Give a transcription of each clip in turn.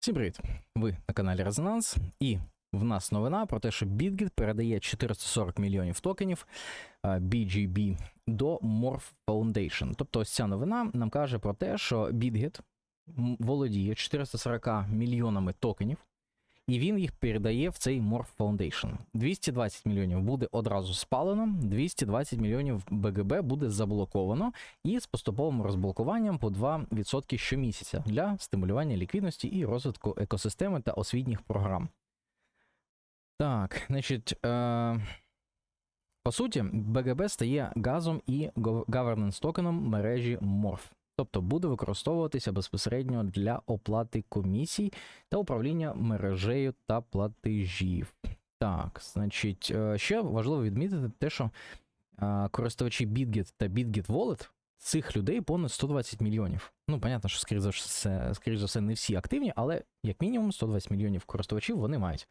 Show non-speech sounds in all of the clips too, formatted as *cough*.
Всім привіт! Ви на каналі Резонанс, і в нас новина про те, що BitGet передає 440 мільйонів токенів BGB до Morph Foundation. Тобто, ось ця новина нам каже про те, що BitGet м, володіє 440 мільйонами токенів, і він їх передає в цей Morph Foundation. 220 мільйонів буде одразу спалено, 220 мільйонів БГБ буде заблоковано і з поступовим розблокуванням по 2% щомісяця для стимулювання ліквідності і розвитку екосистеми та освітніх програм. Так, значить, е, по суті, БГБ стає газом і governance токеном мережі Morph. Тобто буде використовуватися безпосередньо для оплати комісій та управління мережею та платежів. Так, значить, е, ще важливо відмітити те, що е, користувачі BitGet та BitGet Wallet цих людей понад 120 мільйонів. Ну, понятно, що скоріш за все, скоріш за все, не всі активні, але як мінімум 120 мільйонів користувачів вони мають.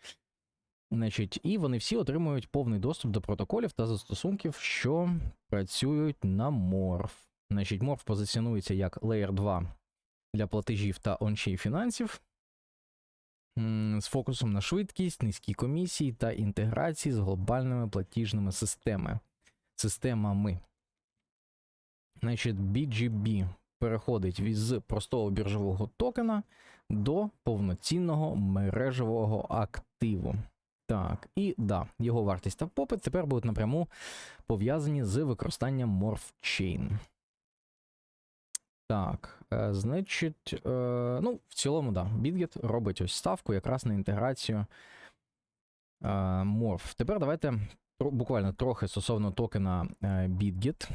Значить, і вони всі отримують повний доступ до протоколів та застосунків, що працюють на Morph. Значить, Morph позиціонується як Layer 2 для платежів та ончей фінансів. З фокусом на швидкість, низькі комісії та інтеграції з глобальними платіжними системами. системами. Значить, BGB переходить з простого біржового токена до повноцінного мережевого активу. Так, і да, його вартість та попит тепер будуть напряму пов'язані з використанням MorphChain. Так, е, значить, е, ну, в цілому, да, BitGet робить ось ставку якраз на інтеграцію е, Morph. Тепер давайте буквально трохи стосовно токена е, BitGet,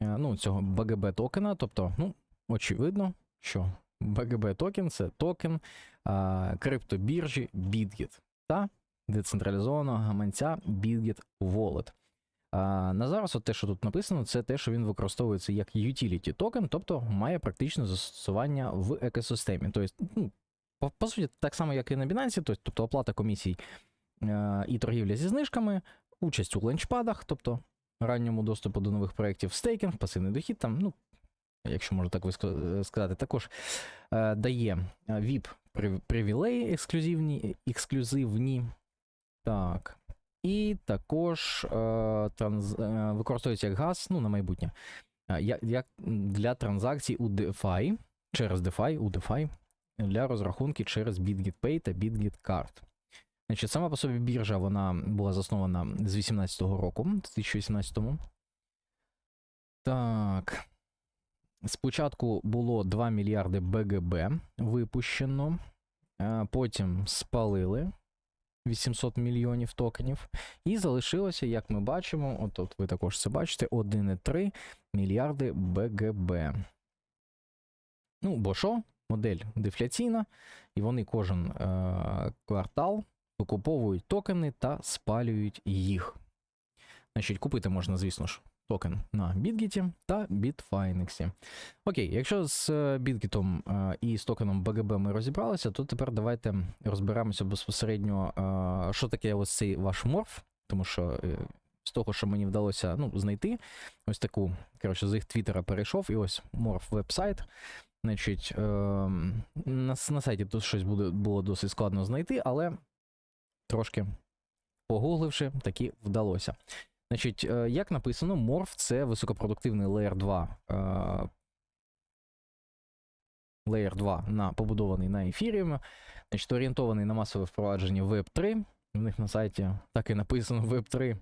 е, ну, цього BGB токена, тобто, ну, очевидно, що BGB токен це токен е, криптобіржі BitGet та децентралізованого гаманця BitGet Wallet. А, на зараз, от те, що тут написано, це те, що він використовується як utility токен, тобто має практичне застосування в екосистемі. Тобто, ну, по, по суті, так само, як і на Binance, тобто, оплата комісій е, і торгівля зі знижками, участь у ленчпадах, тобто ранньому доступу до нових проєктів, стейкінг, пасивний дохід, там, ну, якщо можна так виск- сказати, також е, дає VIP привілеї ексклюзивні, ексклюзивні. Так. І також е, транз, е, використовується як газ ну, на майбутнє. Е, як, для транзакцій у DeFi, через DeFi, у DeFi, для розрахунки через BitGet Pay та BitGet Card. Значить, сама по собі біржа вона була заснована з 18-го року, з 2018-му. Так. Спочатку було 2 мільярди БГБ випущено, потім спалили 800 мільйонів токенів. І залишилося, як ми бачимо, от, от ви також це бачите, 1,3 мільярди БГБ. Ну, бо що? Модель дефляційна, і вони кожен е- квартал викуповують токени та спалюють їх. Значить, купити можна, звісно ж, токен на BitGet та Bitfinex. Окей, якщо з е, BitGet е, і з токеном BGB ми розібралися, то тепер давайте розберемося безпосередньо, е, що таке ось цей ваш морф, тому що з того, що мені вдалося ну, знайти, ось таку, коротше, з їх твіттера перейшов, і ось морф веб-сайт. Значить, на, на сайті тут щось буде, було досить складно знайти, але трошки погугливши, таки вдалося. Значить, е, як написано, Morph це високопродуктивний Layer 2. е, Layer 2 на, побудований на Ethereum, значить, орієнтований на масове впровадження Web 3. У них на сайті так і написано *laughs* Web 3.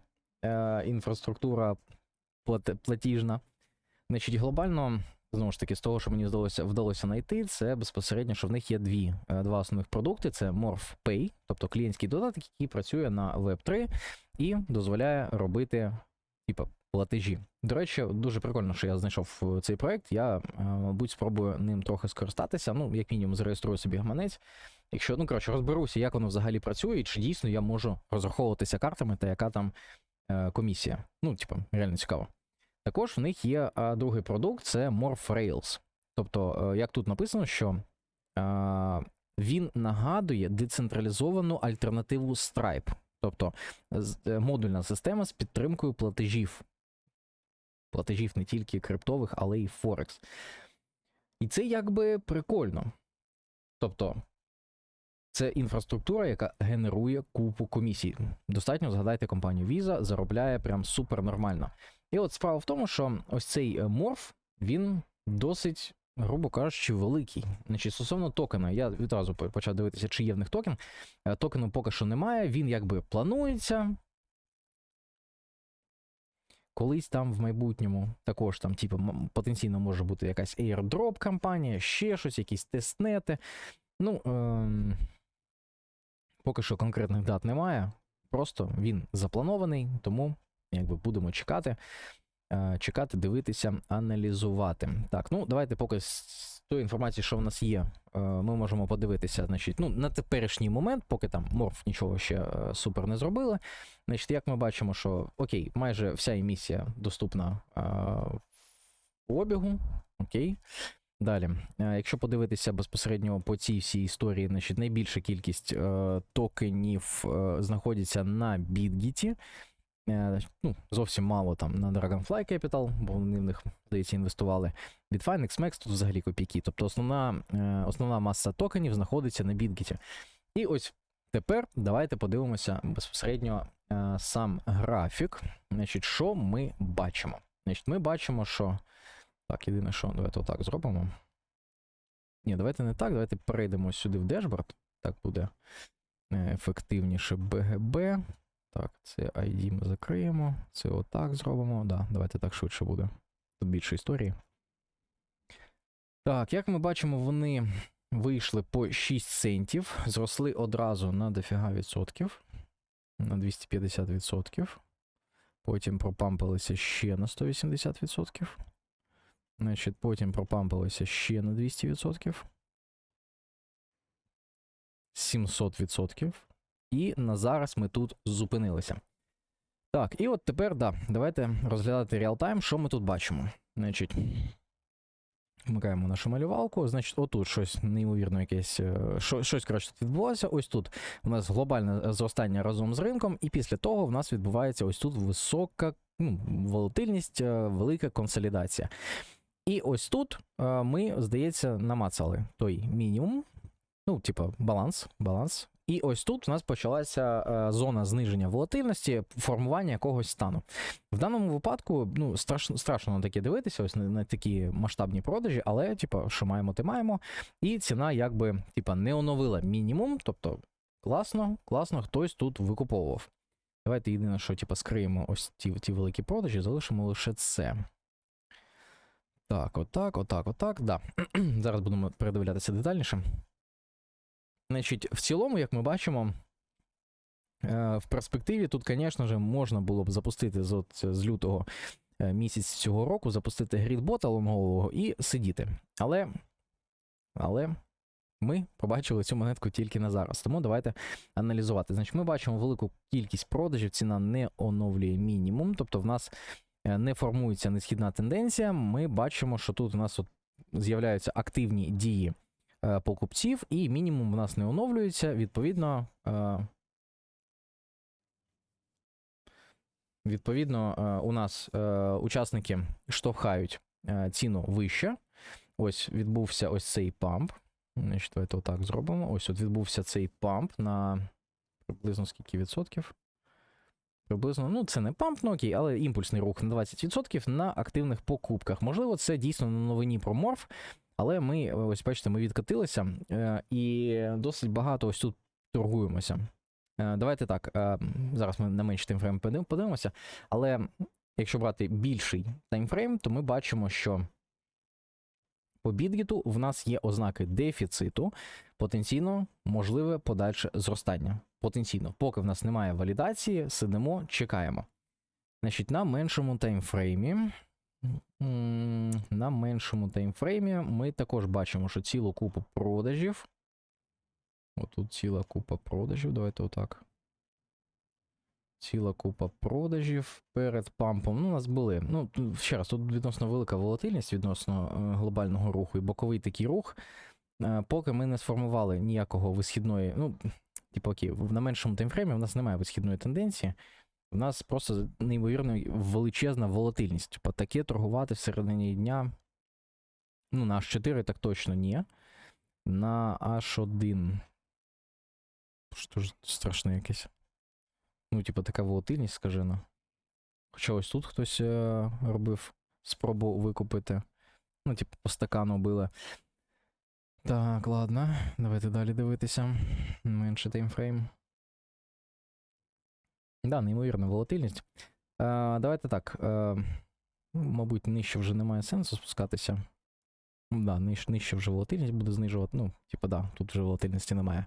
Е, інфраструктура платіжна. Значить, глобально, знову ж таки, з того, що мені вдалося, вдалося знайти, це безпосередньо, що в них є дві, два основних продукти: це Morph Pay, тобто клієнтський додаток, який працює на Web 3 і дозволяє робити типу, платежі. До речі, дуже прикольно, що я знайшов е, цей проект. Я, е, мабуть, спробую ним трохи скористатися. Ну, як мінімум, зареєструю собі гаманець. Якщо, ну коротше, розберуся, як воно взагалі працює, чи дійсно я можу розраховуватися картами та яка там е, комісія. Ну, типу, реально цікаво. Також в них є е, другий продукт це Morph Rails. Тобто, е, як тут написано, що е, він нагадує децентралізовану альтернативу Stripe. Тобто е, модульна система з підтримкою платежів. Платежів не тільки криптових, але й Форекс. І це якби прикольно. Тобто, Це інфраструктура, яка генерує купу комісій. Достатньо згадайте компанію Visa, заробляє прям супер нормально. І от справа в тому, що ось цей е, морф, він досить, грубо кажучи, великий. Значить, стосовно токена, я відразу почав дивитися, чи є в них токен. Е, Токену поки що немає, він якби планується. Колись там в майбутньому також там, типу, потенційно може бути якась airdrop кампанія, ще щось, якісь тестнети. Ну, ем, поки що конкретних дат немає. Просто він запланований, тому якби будемо чекати. Е, Чекати, дивитися, аналізувати. Так, ну давайте поки з- тої інформації, що в нас є, е, ми можемо подивитися, значить, ну, на теперішній момент, поки там морф нічого ще е, супер не зробили. Значить, як ми бачимо, що окей, майже вся емісія доступна в обігу. Окей. Далі, якщо подивитися безпосередньо по цій всій історії, значить найбільша кількість токенів знаходиться на BitGet. Е, ну, зовсім мало там на Dragonfly Capital, бо вони в них, здається, інвестували. Bitfine, XMAX тут взагалі копійки. Тобто основна, е, основна маса токенів знаходиться на BitGet. І ось тепер давайте подивимося безпосередньо е, сам графік. Значить, що ми бачимо? Значить, ми бачимо, що. Так, єдине, що давайте отак зробимо. Ні, давайте не так, давайте перейдемо сюди в дешборд. Так буде ефективніше BGB. Так, це ID ми закриємо. Це отак зробимо. Да, давайте так швидше буде. Тут більше історії. Так, як ми бачимо, вони вийшли по 6 центів, зросли одразу на дофіга відсотків. На 250 відсотків. Потім пропампилися ще на 180 відсотків. Значить, потім пропампилися ще на 200%. 700%. І на зараз ми тут зупинилися. Так, і от тепер, да, давайте розглядати реалтайм, що ми тут бачимо. Значить, вмикаємо нашу малювалку. Значить, отут щось неймовірно якесь, е, що, щось коротше відбулося. Ось тут у нас глобальне зростання разом з ринком, і після того в нас відбувається ось тут висока ну, волатильність, е, велика консолідація. І ось тут е, ми, здається, намацали той мінімум. Ну, типа, баланс, баланс. І ось тут у нас почалася е, зона зниження волатильності, формування якогось стану. В даному випадку, ну, страшно, страшно на таке дивитися, ось на, такі масштабні продажі, але, типа, що маємо, те маємо. І ціна, якби, типа, не оновила мінімум, тобто класно, класно, хтось тут викуповував. Давайте єдине, що типа, скриємо ось ті, ті великі продажі, залишимо лише це. Так, отак, отак, отак. Да. *clears throat* Зараз будемо передивлятися детальніше. Значить, в цілому, як ми бачимо, е, в перспективі тут, звісно ж, можна було б запустити з, от, з лютого е, місяць цього року, запустити грідбота лонгового і сидіти. Але, але ми побачили цю монетку тільки на зараз. Тому давайте аналізувати. Значить, ми бачимо велику кількість продажів, ціна не оновлює мінімум, тобто в нас е, не формується несхідна тенденція. Ми бачимо, що тут у нас от з'являються активні дії покупців, і мінімум у нас не оновлюється. Відповідно, е, відповідно, е, у нас е, учасники штовхають е, ціну вище. Ось відбувся ось цей памп. Значить, давайте отак зробимо. Ось от відбувся цей памп на приблизно скільки відсотків. Приблизно, ну це не памп, ну окей, але імпульсний рух на 20% на активних покупках. Можливо, це дійсно на новині про морф, але ми, ось бачите, ми відкатилися е, і досить багато ось тут торгуємося. Е, давайте так, е, зараз ми на менший таймфрейм подивимося, але якщо брати більший таймфрейм, то ми бачимо, що по бідгіту в нас є ознаки дефіциту, потенційно можливе подальше зростання. Потенційно, поки в нас немає валідації, сидимо, чекаємо. Значить, на меншому таймфреймі. На меншому таймфреймі ми також бачимо, що цілу купу продажів. Отут ціла купа продажів. Давайте отак. Ціла купа продажів перед пампом. Ну, у нас були. Ну, ще раз, тут відносно велика волатильність відносно е, глобального руху і боковий такий рух. Е, поки ми не сформували ніякого висхідної. Ну, типу, окей, на меншому таймфреймі в нас немає висхідної тенденції. У нас просто неймовірно величезна волатильність. Типу, таке торгувати всередині дня. Ну, на H4 так точно ні. На H1 Що ж страшне якесь. Ну, типу, така волатильність, скажена. Хоча ось тут хтось е, робив спробу викупити. Ну, типу, по стакану били. Так, ладно. Давайте далі дивитися. Менше таймфрейм. Да, неймовірна волатильність. Е, давайте так. Е, мабуть, нижче вже немає сенсу спускатися. Да, ниж, нижче вже волатильність буде знижувати. Ну, типу, да, тут вже волатильності немає.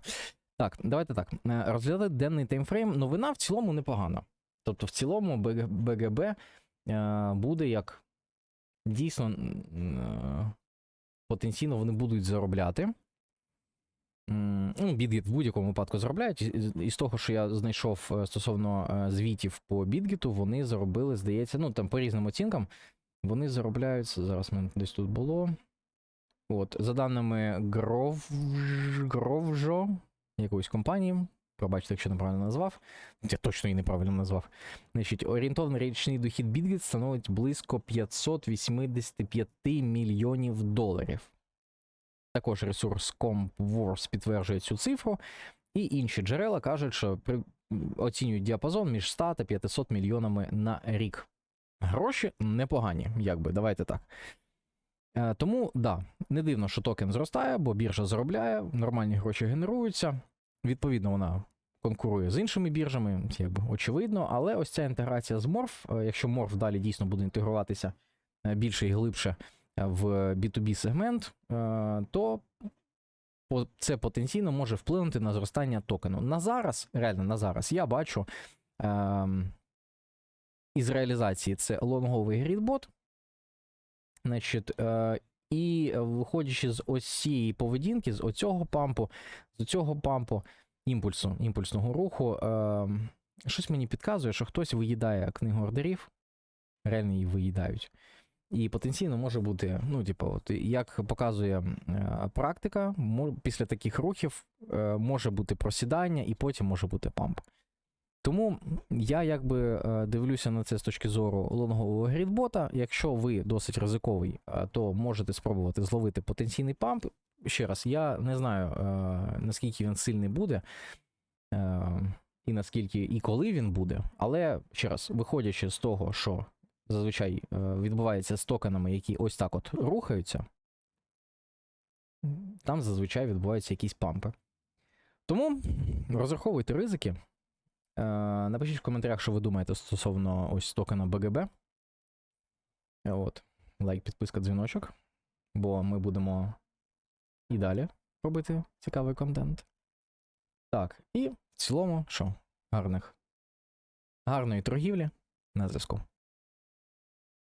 Так, давайте так. Е, Розглядати денний таймфрейм. Новина в цілому непогана. Тобто, в цілому БГ, БГБ е, буде як дійсно е, потенційно вони будуть заробляти. Ну, Bitget в будь-якому випадку заробляють. Із, того, що я знайшов е, стосовно е, звітів по Bitget, вони заробили, здається, ну там по різним оцінкам, вони заробляють. Зараз мене десь тут було. От, за даними Гров... Гровжо, якоїсь компанії, пробачте, якщо неправильно назвав. Я точно її неправильно назвав. Значить, орієнтовний річний дохід Bitget становить близько 585 мільйонів доларів. Також ресурс CompWars підтверджує цю цифру, і інші джерела кажуть, що при... оцінюють діапазон між 100 та 500 мільйонами на рік. Гроші непогані, якби, давайте так. Е, тому, да, не дивно, що токен зростає, бо біржа заробляє, нормальні гроші генеруються. Відповідно, вона конкурує з іншими біржами, якби очевидно, але ось ця інтеграція з Morph, е, якщо Morph далі дійсно буде інтегруватися е, більше і глибше в B2B сегмент, е, то це потенційно може вплинути на зростання токену. На зараз, реально на зараз, я бачу ем, із реалізації це лонговий грідбот. Значить, е, і виходячи з ось цієї поведінки, з оцього пампу, з цього пампу, імпульсу, імпульсного руху, е, щось мені підказує, що хтось виїдає книгу ордерів, реально її виїдають. І потенційно може бути, ну, типу, от, як показує е, практика, мо- після таких рухів е, може бути просідання і потім може бути памп. Тому я якби е, дивлюся на це з точки зору лонгового грідбота. Якщо ви досить ризиковий, е, то можете спробувати зловити потенційний памп. Ще раз, я не знаю, е, наскільки він сильний буде, е, і наскільки і коли він буде, але ще раз, виходячи з того, що зазвичай е, відбувається з токенами, які ось так от рухаються, там зазвичай відбуваються якісь пампи. Тому розраховуйте ризики. Е, Напишіть в коментарях, що ви думаєте стосовно ось токена БГБ. От. Лайк, підписка, дзвіночок. Бо ми будемо і далі робити цікавий контент. Так, і в цілому, що? Гарних. Гарної торгівлі на зв'язку.